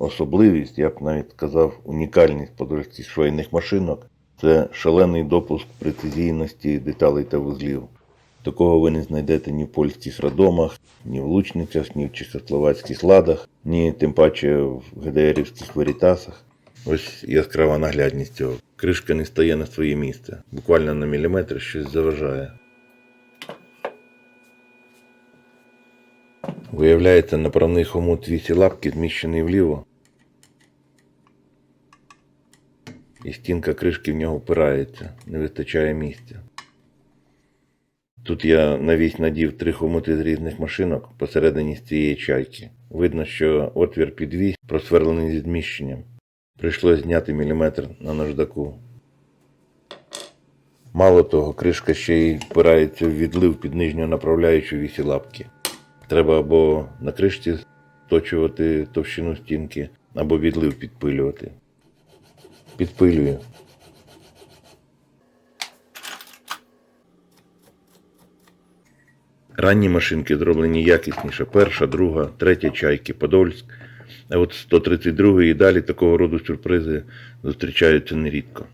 особливість, я б навіть сказав, унікальність подорожці швейних машинок це шалений допуск прецизійності деталей та вузлів. Такого ви не знайдете ні в польських радомах, ні в лучницях, ні в чехословацьких ладах, ні тим паче в ГДРівських верітасах. Ось яскрава наглядність цього. Кришка не стає на своє місце. Буквально на міліметр щось заважає. Виявляється, направний хомут вісі лапки зміщений вліво. І стінка кришки в нього впирається, не вистачає місця. Тут я на вісь надів три хомути з різних машинок посередині з цієї чайки. Видно, що отвір під вісь просверлений зі зміщенням. Прийшлось зняти міліметр на наждаку. Мало того, кришка ще й впирається в відлив під нижню направляючу вісі лапки. Треба або на кришці сточувати товщину стінки, або відлив підпилювати. Підпилюю. Ранні машинки зроблені якісніше. Перша, друга, третя чайки, Подольськ. А от 132 і далі такого роду сюрпризи зустрічаються нерідко.